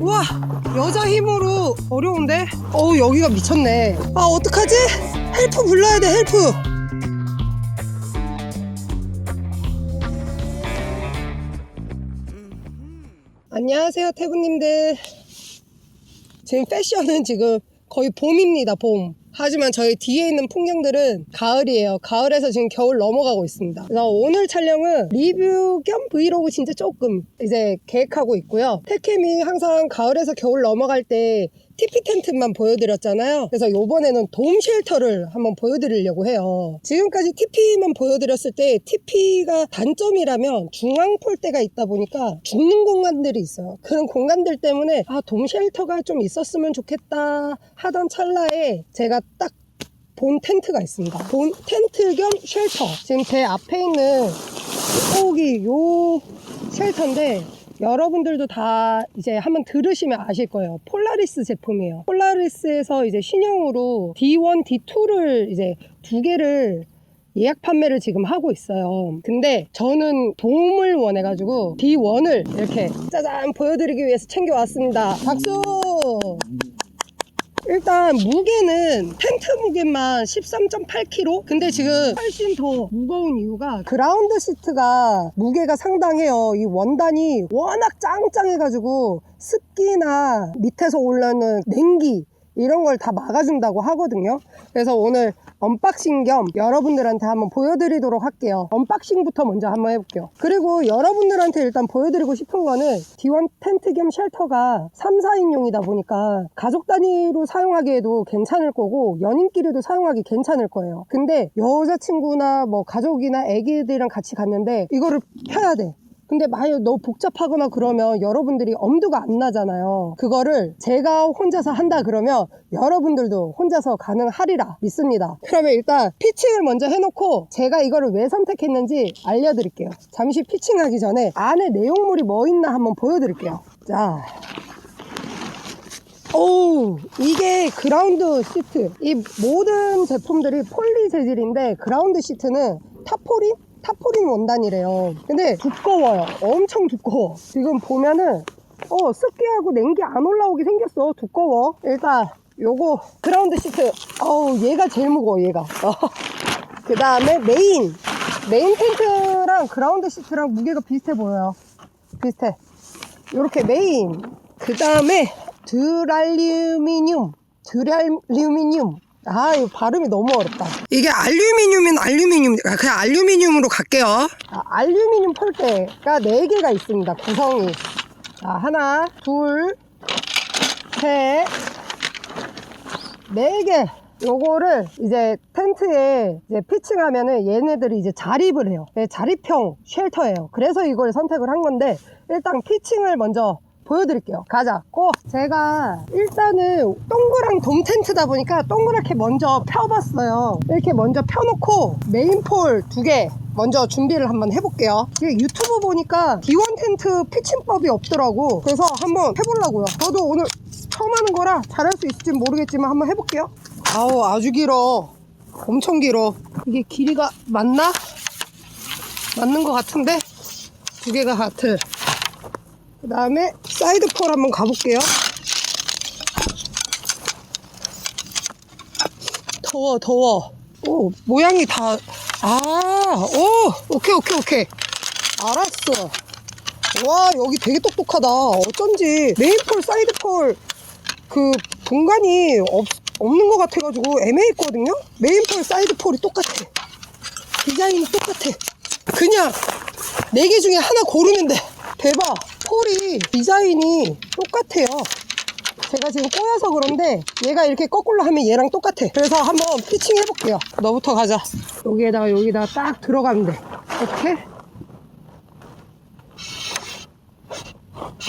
우와 여자 힘으로 어려운데? 어우 여기가 미쳤네 아 어떡하지? 헬프 불러야 돼 헬프 안녕하세요 태구님들 지금 패션은 지금 거의 봄입니다 봄 하지만 저희 뒤에 있는 풍경들은 가을이에요 가을에서 지금 겨울 넘어가고 있습니다 그래서 오늘 촬영은 리뷰 겸 브이로그 진짜 조금 이제 계획하고 있고요 택캠이 항상 가을에서 겨울 넘어갈 때 TP 텐트만 보여드렸잖아요. 그래서 요번에는 돔 쉘터를 한번 보여드리려고 해요. 지금까지 TP만 보여드렸을 때 TP가 단점이라면 중앙 폴대가 있다 보니까 죽는 공간들이 있어요. 그런 공간들 때문에 아, 돔 쉘터가 좀 있었으면 좋겠다 하던 찰나에 제가 딱 본 텐트가 있습니다. 본 텐트 겸 쉘터. 지금 제 앞에 있는 여기 요 쉘터인데 여러분들도 다 이제 한번 들으시면 아실 거예요. 폴라리스 제품이에요. 폴라리스에서 이제 신형으로 D1, D2를 이제 두 개를 예약 판매를 지금 하고 있어요. 근데 저는 도움을 원해가지고 D1을 이렇게 짜잔 보여드리기 위해서 챙겨왔습니다. 박수! 일단 무게는 텐트 무게만 13.8kg 근데 지금 훨씬 더 무거운 이유가 그라운드 시트가 무게가 상당해요. 이 원단이 워낙 짱짱해가지고 습기나 밑에서 올라오는 냉기 이런 걸 다 막아준다고 하거든요. 그래서 오늘 언박싱 겸 여러분들한테 한번 보여드리도록 할게요. 언박싱부터 먼저 한번 해볼게요. 그리고 여러분들한테 일단 보여드리고 싶은 거는 D1 텐트 겸 쉘터가 3, 4인용이다 보니까 가족 단위로 사용하기에도 괜찮을 거고 연인끼리도 사용하기 괜찮을 거예요. 근데 여자친구나 뭐 가족이나 애기들이랑 같이 갔는데 이거를 펴야 돼 근데 만약 너무 복잡하거나 그러면 여러분들이 엄두가 안 나잖아요. 그거를 제가 혼자서 한다 그러면 여러분들도 혼자서 가능하리라 믿습니다. 그러면 일단 피칭을 먼저 해놓고 제가 이거를 왜 선택했는지 알려드릴게요. 잠시 피칭하기 전에 안에 내용물이 뭐 있나 한번 보여드릴게요. 자. 오 이게 그라운드 시트 이 모든 제품들이 폴리 재질인데 그라운드 시트는 타포린 타포린 원단이래요. 근데 두꺼워요. 엄청 두꺼워. 지금 보면은 어 습기하고 냉기 안 올라오게 생겼어. 두꺼워. 일단 요거 그라운드 시트. 어우 얘가 제일 무거워 얘가. 그 다음에 메인. 메인 텐트랑 그라운드 시트랑 무게가 비슷해 보여요. 비슷해. 이렇게 메인. 그 다음에 드랄루미늄. 드랄루미늄 아 이거 발음이 너무 어렵다 이게 알루미늄인 알루미늄 아, 그냥 알루미늄으로 갈게요 아, 알루미늄 폴대가 4개가 있습니다 구성이 자 하나 둘 셋 네 개. 요거를 이제 텐트에 이제 피칭하면은 얘네들이 이제 자립을 해요. 네, 자립형 쉘터예요. 그래서 이걸 선택을 한 건데 일단 피칭을 먼저 보여드릴게요. 가자. 고! 제가 일단은 동그란 돔 텐트다 보니까 동그랗게 먼저 펴봤어요. 이렇게 먼저 펴놓고 메인폴 두 개 먼저 준비를 한번 해볼게요. 이게 유튜브 보니까 D1 텐트 피칭법이 없더라고. 그래서 한번 해보려고요. 저도 오늘 처음 하는 거라 잘할 수 있을지 모르겠지만 한번 해볼게요. 아우 아주 길어. 엄청 길어. 이게 길이가 맞나? 맞는 것 같은데 두 개가 같을. 그 다음에 사이드 폴 한번 가볼게요. 더워 더워. 오 모양이 다. 아, 오, 오케이, 오케이, 오케이. 알았어. 와, 여기 되게 똑똑하다. 어쩐지 메인폴, 사이드폴 그 분간이 없, 없는 것 같아가지고 애매했거든요? 메인폴, 사이드폴이 똑같아. 디자인이 똑같아. 그냥 네 개 중에 하나 고르면 돼. 대박. 폴이 디자인이 똑같아요. 제가 지금 꼬여서 그런데 얘가 이렇게 거꾸로 하면 얘랑 똑같아. 그래서 한번 피칭 해볼게요. 너부터 가자. 여기에다가 여기다가 딱 들어가면 돼. 이렇게.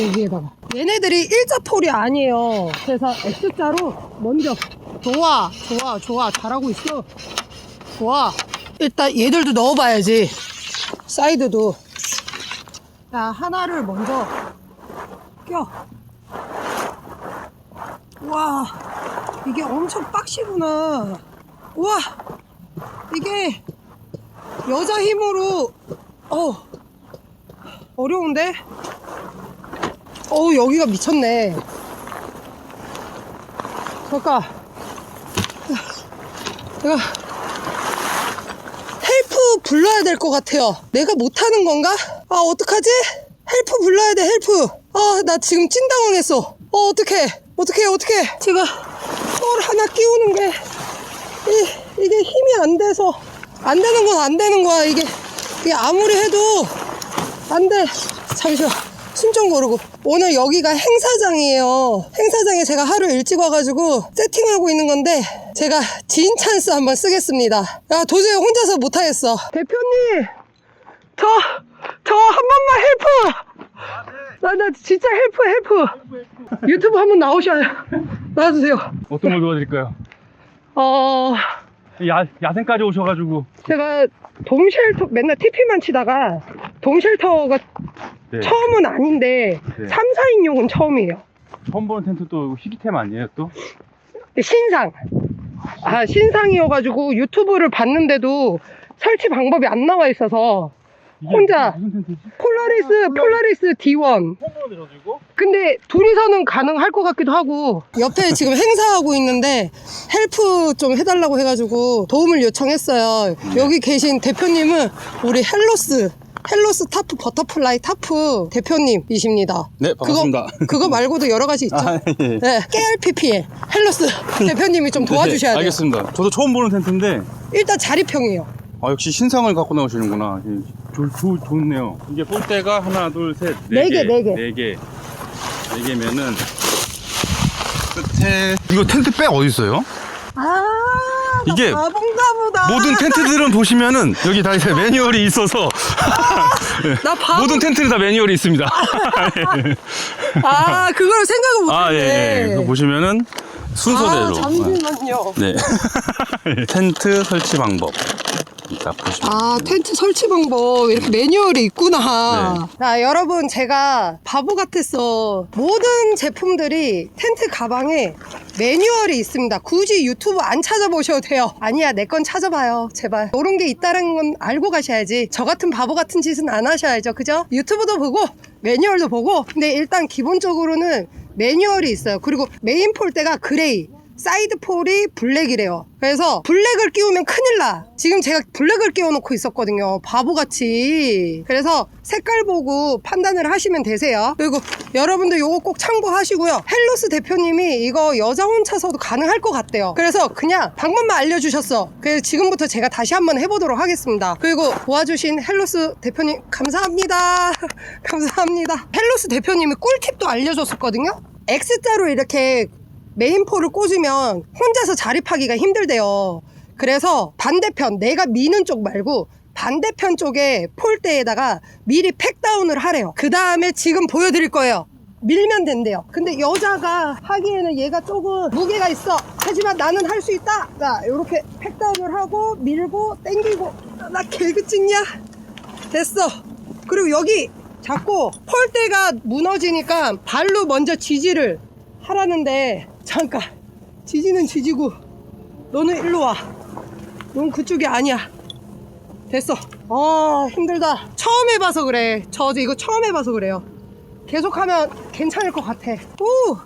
여기에다가. 얘네들이 일자 폴이 아니에요. 그래서 X자로 먼저. 좋아, 좋아, 좋아. 잘하고 있어. 좋아. 일단 얘들도 넣어봐야지. 사이드도. 자, 하나를 먼저 껴. 와, 이게 엄청 빡시구나. 와, 이게 여자 힘으로, 어, 어려운데? 어우 여기가 미쳤네 잠깐 내가 불러야 될 것 같아요. 내가 못하는 건가? 아 어떡하지? 헬프 불러야 돼 헬프. 아 나 지금 찐당황했어. 어 어떡해? 어떡해 어떡해? 제가 뭘 하나 끼우는 게 이, 이게 힘이 안 돼서. 안 되는 건 안 되는 거야 이게. 이게 아무리 해도 안 돼. 잠시만 숨 좀 고르고. 오늘 여기가 행사장이에요. 행사장에 제가 하루 일찍 와가지고 세팅하고 있는 건데 제가 진 찬스 한번 쓰겠습니다. 야 도저히 혼자서 못하겠어. 대표님 저 저 한 번만 헬프! 나, 나 진짜 헬프 헬프! 유튜브 한번 나오셔요 나와주세요. 어떤 걸 도와드릴까요? 어 야, 야생까지 오셔가지고. 제가 돔쉘터 맨날 TP만 치다가 돔쉘터가 네. 처음은 아닌데 네. 3, 4인용은 처음이에요. 처음 보는 텐트 또 희귀템 아니에요 또? 신상. 아, 신상이어가지고 유튜브를 봤는데도 설치 방법이 안 나와 있어서 이게 혼자. 무슨 텐트지? 폴라리스, 폴라리스 D1. 처음 보는 데가지고 근데 둘이서는 가능할 것 같기도 하고 옆에 지금 행사하고 있는데 헬프 좀 해달라고 해가지고 도움을 요청했어요. 여기 계신 대표님은 우리 헬로스 헬로스 타프 버터플라이 타프 대표님이십니다. 네, 반갑습니다. 그거, 그거 말고도 여러 가지 있죠. 아, 예. 네, 깨알PPL 헬로스 대표님이 좀 도와주셔야 네, 돼요. 알겠습니다. 저도 처음 보는 텐트인데, 일단 자리평이에요. 아, 역시 신상을 갖고 나오시는구나. 예, 좋, 좋, 좋네요. 이게 볼대가 하나, 둘, 셋, 네 개, 네 개. 네 개. 네 개면은, 끝에. 이거 텐트 백 어디 있어요? 아, 이게 바본가 보다. 모든 텐트들은 보시면은, 여기 다 이제 매뉴얼이 있어서, 나 바보. 모든 텐트는 다 매뉴얼이 있습니다. 아, 그걸 생각을 못했네. 아, 예, 예. 그거 보시면은, 순서대로. 아, 잠시만요. 네. 텐트 설치 방법. 딱 보시면. 아, 텐트 설치 방법 이렇게 매뉴얼이 있구나. 네. 자, 여러분 제가 바보 같았어. 모든 제품들이 텐트 가방에 매뉴얼이 있습니다. 굳이 유튜브 안 찾아보셔도 돼요. 아니야, 내 건 찾아봐요. 제발. 이런 게 있다는 건 알고 가셔야지. 저 같은 바보 같은 짓은 안 하셔야죠. 그죠? 유튜브도 보고 매뉴얼도 보고. 근데 일단 기본적으로는 매뉴얼이 있어요. 그리고 메인 폴대가 그레이. 사이드 폴이 블랙이래요. 그래서 블랙을 끼우면 큰일 나. 지금 제가 블랙을 끼워놓고 있었거든요. 바보같이. 그래서 색깔 보고 판단을 하시면 되세요. 그리고 여러분들 요거 꼭 참고하시고요. 헬로스 대표님이 이거 여자 혼자서도 가능할 것 같대요. 그래서 그냥 방법만 알려주셨어. 그래서 지금부터 제가 다시 한번 해보도록 하겠습니다. 그리고 도와주신 헬로스 대표님 감사합니다. 감사합니다. 헬로스 대표님이 꿀팁도 알려줬었거든요. X자로 이렇게 메인폴을 꽂으면 혼자서 자립하기가 힘들대요. 그래서 반대편, 내가 미는 쪽 말고 반대편 쪽에 폴대에다가 미리 팩다운을 하래요. 그 다음에 지금 보여드릴 거예요. 밀면 된대요. 근데 여자가 하기에는 얘가 조금 무게가 있어. 하지만 나는 할 수 있다. 자, 이렇게 팩다운을 하고 밀고 당기고 나 개그 찍냐? 됐어. 그리고 여기 자꾸 폴대가 무너지니까 발로 먼저 지지를 하라는데 잠깐 지지는 지지고 너는 일로 와. 넌 그쪽이 아니야. 됐어. 아 힘들다. 처음 해봐서 그래. 저 어제 이거 처음 해봐서 그래요. 계속하면 괜찮을 것 같아. 오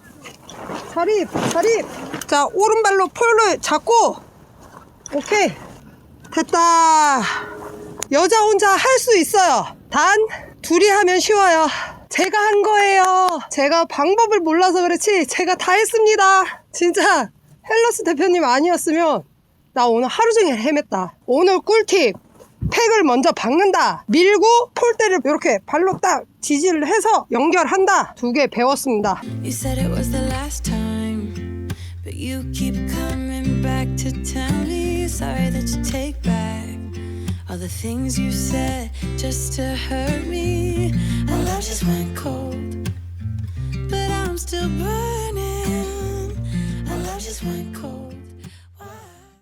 자립 자립. 자 오른발로 폴을 잡고 오케이 됐다. 여자 혼자 할 수 있어요. 단 둘이 하면 쉬워요. 제가 한 거예요. 제가 방법을 몰라서 그렇지 제가 다 했습니다. 진짜 헬러스 대표님 아니었으면 나 오늘 하루 종일 헤맸다. 오늘 꿀팁. 팩을 먼저 박는다. 밀고 폴대를 이렇게 발로 딱 지지를 해서 연결한다. 두 개 배웠습니다. You keep coming back to tell me sorry that you take back all the things you said just to hurt me. Our love just went cold, but I'm still burning. Our love just went cold.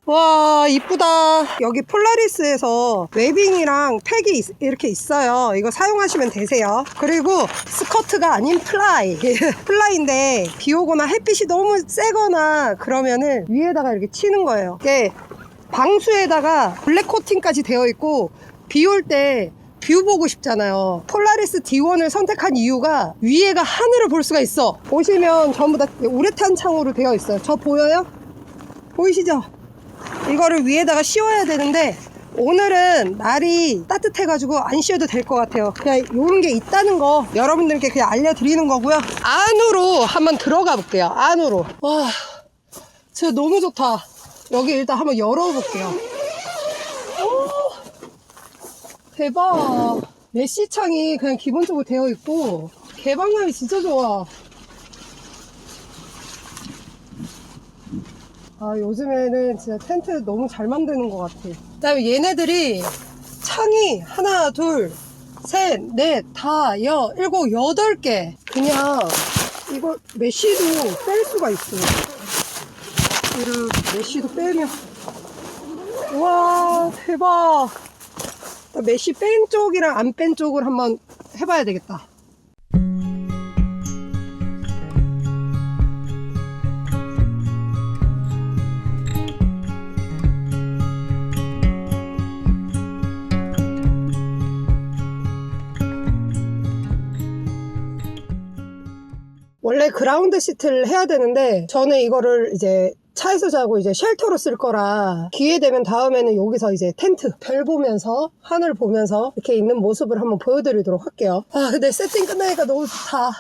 와 이쁘다 여기 폴라리스에서 웨빙이랑 팩이 있- 이렇게 있어요 이거 사용하시면 되세요 그리고 스커트가 아닌 플라이 플라이인데 비 오거나 햇빛이 너무 세거나 그러면은 위에다가 이렇게 치는 거예요 이게 방수에다가 블랙 코팅까지 되어 있고 비 올 때 뷰 보고 싶잖아요. 폴라리스 D1을 선택한 이유가 위에가 하늘을 볼 수가 있어. 보시면 전부 다 우레탄 창으로 되어 있어요. 저 보여요? 보이시죠? 이거를 위에다가 씌워야 되는데 오늘은 날이 따뜻해가지고 안 씌워도 될 것 같아요. 그냥 이런 게 있다는 거 여러분들께 그냥 알려드리는 거고요. 안으로 한번 들어가 볼게요. 안으로. 와, 진짜 너무 좋다. 여기 일단 한번 열어볼게요. 오, 대박. 메시 창이 그냥 기본적으로 되어 있고 개방감이 진짜 좋아. 아 요즘에는 진짜 텐트 너무 잘 만드는 것 같아 그 다음에 얘네들이 창이 하나 둘 셋 넷 다 여 일곱 여덟 개 그냥 이거 메쉬도 뺄 수가 있어요 이렇게 메쉬도 빼면. 와 대박. 나 메쉬 뺀 쪽이랑 안 뺀 쪽을 한번 해봐야 되겠다. 원래 그라운드 시트를 해야 되는데 저는 이거를 이제 차에서 자고 이제 쉘터로 쓸 거라 기회 되면 다음에는 여기서 이제 텐트 별 보면서 하늘 보면서 이렇게 있는 모습을 한번 보여드리도록 할게요. 아 근데 세팅 끝나니까 너무 좋다.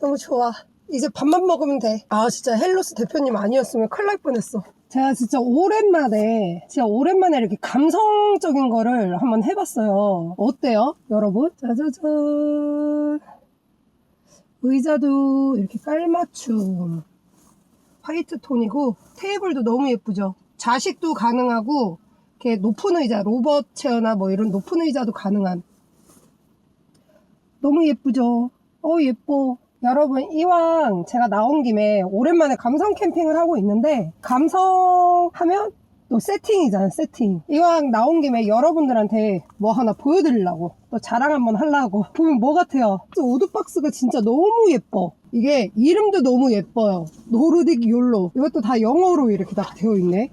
너무 좋아. 이제 밥만 먹으면 돼 아 진짜 헬로스 대표님 아니었으면 큰일 날 뻔했어. 제가 진짜 오랜만에 진짜 오랜만에 이렇게 감성적인 거를 한번 해봤어요. 어때요 여러분? 짜자잔. 의자도 이렇게 깔맞춤 화이트 톤이고 테이블도 너무 예쁘죠? 좌식도 가능하고 이렇게 높은 의자 로버트 체어나 뭐 이런 높은 의자도 가능한. 너무 예쁘죠? 어 예뻐. 여러분 이왕 제가 나온 김에 오랜만에 감성 캠핑을 하고 있는데 감성 하면 또 세팅이잖아요 세팅. 이왕 나온 김에 여러분들한테 뭐 하나 보여드리려고 또 자랑 한번 하려고. 보면 뭐 같아요? 저 우드박스가 진짜 너무 예뻐 이게 이름도 너무 예뻐요. 노르딕 욜로. 이것도 다 영어로 이렇게 다 되어 있네.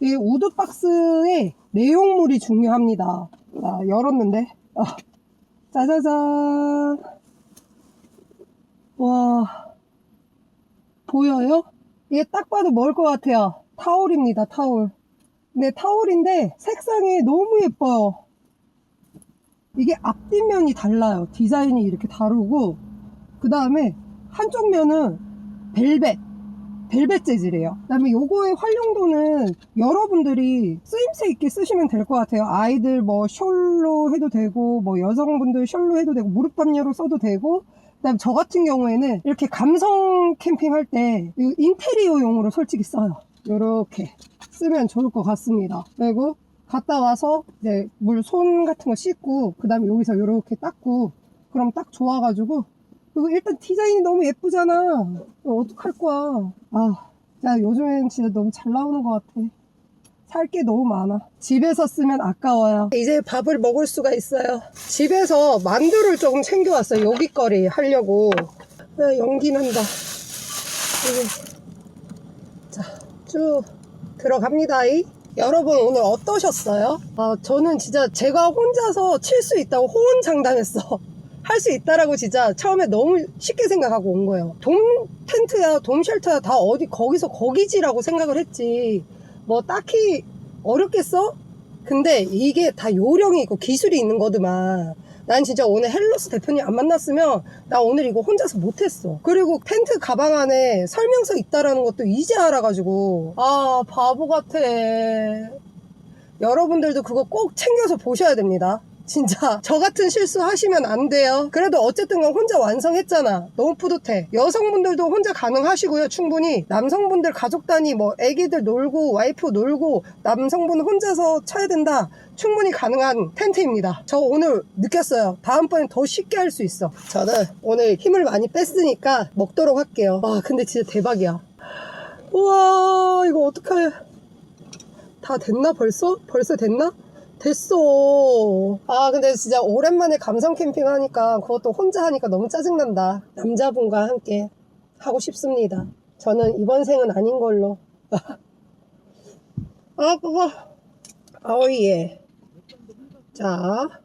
이 우드 박스의 내용물이 중요합니다. 자 열었는데? 아, 짜자잔. 와 보여요? 이게 딱 봐도 뭘 것 같아요. 타올입니다 타올. 근데 타올인데 색상이 너무 예뻐요. 이게 앞뒷면이 달라요. 디자인이 이렇게 다르고 그 다음에 한쪽 면은 벨벳 벨벳 재질이에요 그 다음에 요거의 활용도는 여러분들이 쓰임새 있게 쓰시면 될 것 같아요 아이들 뭐 숄로 해도 되고 뭐 여성분들 숄로 해도 되고 무릎 담요로 써도 되고 그다음 저 같은 경우에는 이렇게 감성 캠핑 할 때 인테리어용으로 솔직히 써요. 이렇게 쓰면 좋을 것 같습니다. 그리고 갔다 와서 이제 물 손 같은 거 씻고 그 다음에 여기서 이렇게 닦고 그럼 딱 좋아가지고 그리고 일단 디자인이 너무 예쁘잖아. 어떡할 거야. 아, 야 요즘엔 진짜 너무 잘 나오는 것 같아. 살 게 너무 많아. 집에서 쓰면 아까워요. 이제 밥을 먹을 수가 있어요. 집에서 만두를 조금 챙겨왔어요. 요깃거리 하려고. 아, 연기 난다. 이게. 자, 쭉 들어갑니다. 이. 여러분 오늘 어떠셨어요? 아, 저는 진짜 제가 혼자서 칠 수 있다고 호언장담했어. 할 수 있다라고 진짜 처음에 너무 쉽게 생각하고 온 거예요. 돔 텐트야, 돔 쉘터야 다 어디 거기서 거기지라고 생각을 했지. 뭐 딱히 어렵겠어? 근데 이게 다 요령이 있고 기술이 있는 거드만. 난 진짜 오늘 헬로스 대표님 안 만났으면 나 오늘 이거 혼자서 못했어. 그리고 텐트 가방 안에 설명서 있다라는 것도 이제 알아가지고 아 바보 같아. 여러분들도 그거 꼭 챙겨서 보셔야 됩니다. 진짜 저 같은 실수 하시면 안 돼요. 그래도 어쨌든 간 혼자 완성했잖아. 너무 뿌듯해. 여성분들도 혼자 가능하시고요. 충분히 남성분들 가족 단위 뭐 애기들 놀고 와이프 놀고 남성분 혼자서 쳐야 된다. 충분히 가능한 텐트입니다. 저 오늘 느꼈어요. 다음번엔 더 쉽게 할 수 있어. 저는 오늘 힘을 많이 뺐으니까 먹도록 할게요. 와 근데 진짜 대박이야. 우와 이거 어떡해. 다 됐나 벌써? 벌써 됐나? 됐어. 아, 근데 진짜 오랜만에 감성 캠핑 하니까 그것도 혼자 하니까 너무 짜증난다. 남자분과 함께 하고 싶습니다. 저는 이번 생은 아닌 걸로. 아, 그거. 아우, 예. 자.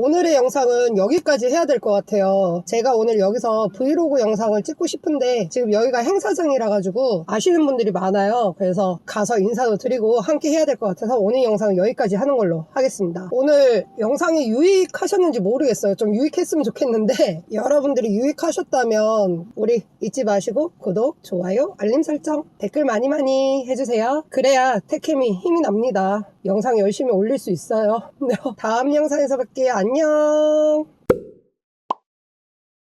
오늘의 영상은 여기까지 해야 될 것 같아요. 제가 오늘 여기서 브이로그 영상을 찍고 싶은데 지금 여기가 행사장이라 가지고 아시는 분들이 많아요. 그래서 가서 인사도 드리고 함께 해야 될 것 같아서 오늘 영상은 여기까지 하는 걸로 하겠습니다. 오늘 영상이 유익하셨는지 모르겠어요. 좀 유익했으면 좋겠는데 여러분들이 유익하셨다면 우리 잊지 마시고 구독, 좋아요, 알림 설정, 댓글 많이 많이 해주세요. 그래야 테캠이 힘이 납니다. 영상 열심히 올릴 수 있어요. 다음 영상에서 뵐게요. 안녕.